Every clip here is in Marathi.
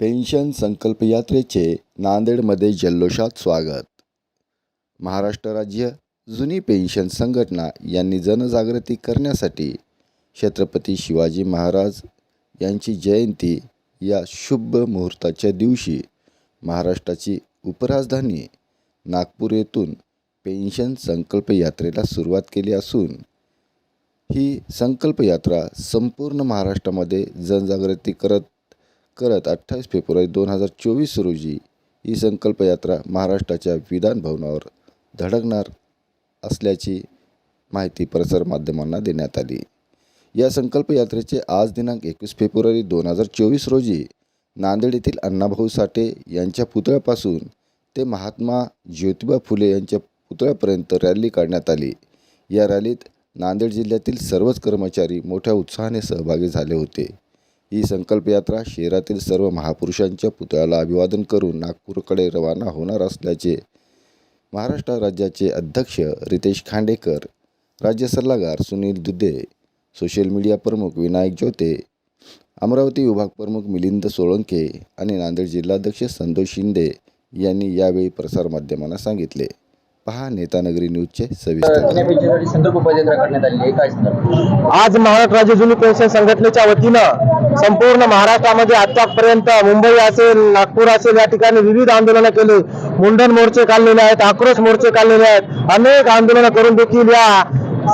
पेन्शन संकल्प यात्रेचे नांदेडमध्ये जल्लोषात स्वागत. महाराष्ट्र राज्य जुनी पेन्शन संघटना यांनी जनजागृती करण्यासाठी छत्रपती शिवाजी महाराज यांची जयंती या शुभ मुहूर्ताच्या दिवशी महाराष्ट्राची उपराजधानी नागपूर येथून पेन्शन संकल्प यात्रेला सुरुवात केली असून ही संकल्पयात्रा संपूर्ण महाराष्ट्रामध्ये जनजागृती करत करत अठ्ठावीस फेब्रुवारी दोन हजार चोवीस रोजी ही संकल्पयात्रा महाराष्ट्राच्या विधान भवनावर धडकणार असल्याची माहिती प्रसारमाध्यमांना देण्यात आली. या संकल्पयात्रेचे आज दिनांक एकवीस फेब्रुवारी दोन हजार चोवीस रोजी नांदेड येथील अण्णाभाऊ साठे यांच्या पुतळ्यापासून ते महात्मा ज्योतिबा फुले यांच्या पुतळ्यापर्यंत रॅली काढण्यात आली. या रॅलीत नांदेड जिल्ह्यातील सर्वच कर्मचारी मोठ्या उत्साहाने सहभागी झाले होते. ही संकल्पयात्रा शहरातील सर्व महापुरुषांच्या पुतळ्याला अभिवादन करून नागपूरकडे रवाना होणार असल्याचे महाराष्ट्र राज्याचे अध्यक्ष रितेश खांडेकर राज्य सल्लागार सुनील दुधे सोशल मीडिया प्रमुख विनायक ज्योते अमरावती विभाग प्रमुख मिलिंद सोळंके आणि नांदेड जिल्हाध्यक्ष संतोष शिंदे यांनी यावेळी प्रसारमाध्यमांना सांगितले. पहा नेतानगरी न्यूजचे सविस्तर. जुन्या पेन्शनसाठी संदर्भ पदयात्रा करण्यात आलेली आहे. काय संदर्भ आज महाराष्ट्र राज्य जुनी पेन्शन संघटनेच्या वतीनं संपूर्ण महाराष्ट्रामध्ये आतापर्यंत मुंबई असेल नागपूर असेल या ठिकाणी विविध आंदोलनं केली. मुंडन मोर्चे काढलेले आहेत आक्रोश मोर्चे काढलेले आहेत. अनेक आंदोलनं करून देखील या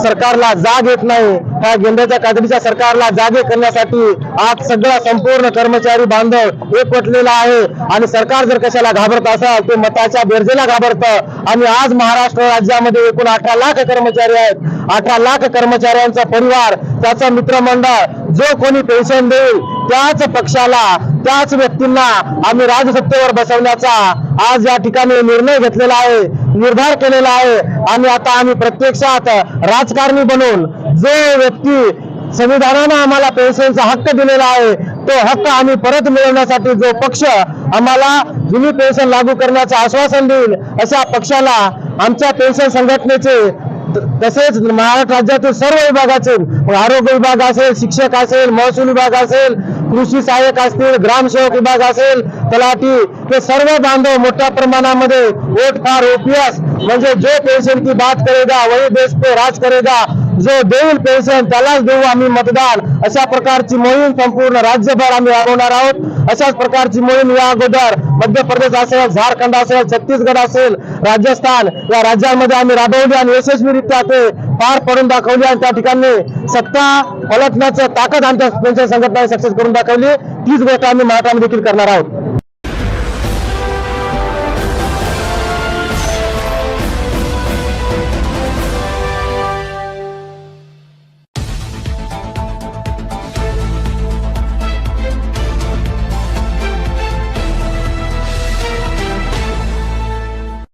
सरकारला जाग येत नाही. ह्या गेंड्याच्या कातडीच्या सरकारला जागे करण्यासाठी आज सगळा संपूर्ण कर्मचारी बांधव एकवटलेला आहे. आणि सरकार जर कशाला घाबरत असाल ते मताच्या बेरजेला घाबरतं. आणि आज महाराष्ट्र राज्यामध्ये एकूण अठरा लाख कर्मचारी आहेत. अठरा लाख कर्मचाऱ्यांचा परिवार त्याचा मित्रमंडळ जो कोणी पेन्शन देईल त्याच पक्षाला त्याच व्यक्तींना आम्ही राजसत्तेवर बसवण्याचा आज या ठिकाणी निर्णय घेतलेला आहे निर्धार केलेला आहे. आणि आता आम्ही प्रत्यक्षात राजकारणी बनून जो व्यक्ती संविधानानं आम्हाला पेन्शनचा हक्क दिलेला आहे तो हक्क आम्ही परत मिळवण्यासाठी जो पक्ष आम्हाला जुनी पेन्शन लागू करण्याचं आश्वासन देईल अशा पक्षाला आमच्या पेन्शन संघटनेचे त- तसेच महाराष्ट्र राज्यातील सर्व विभागाचे आरोग्य विभाग असेल शिक्षक असेल महसूल विभाग असेल कृषी सहाय्यक असतील ग्रामसेवक विभाग असेल तलाठी हे सर्व बांधव मोठ्या प्रमाणामध्ये वोट फार ओपीएस म्हणजे जो पेन्शन की बात करेगा वही देश पे राज करेगा. जो देईल पेन्शन त्यालाच देऊ आम्ही मतदान. अशा प्रकारची मोहीम संपूर्ण राज्यभर आम्ही राबवणार आहोत. अशाच प्रकारची मोहीम या अगोदर मध्य प्रदेश असेल झारखंड असेल छत्तीसगड असेल राजस्थान या राज्यांमध्ये आम्ही राबवली आणि यशस्वीरित्या ते पार पडून दाखवली आणि त्या ठिकाणी सत्ता पलटण्याचं ताकद आमच्या पेन्शन संघटनेने सक्सेस करून दाखवली. तीच गोष्ट आम्ही मराठामध्ये देखील करणार आहोत.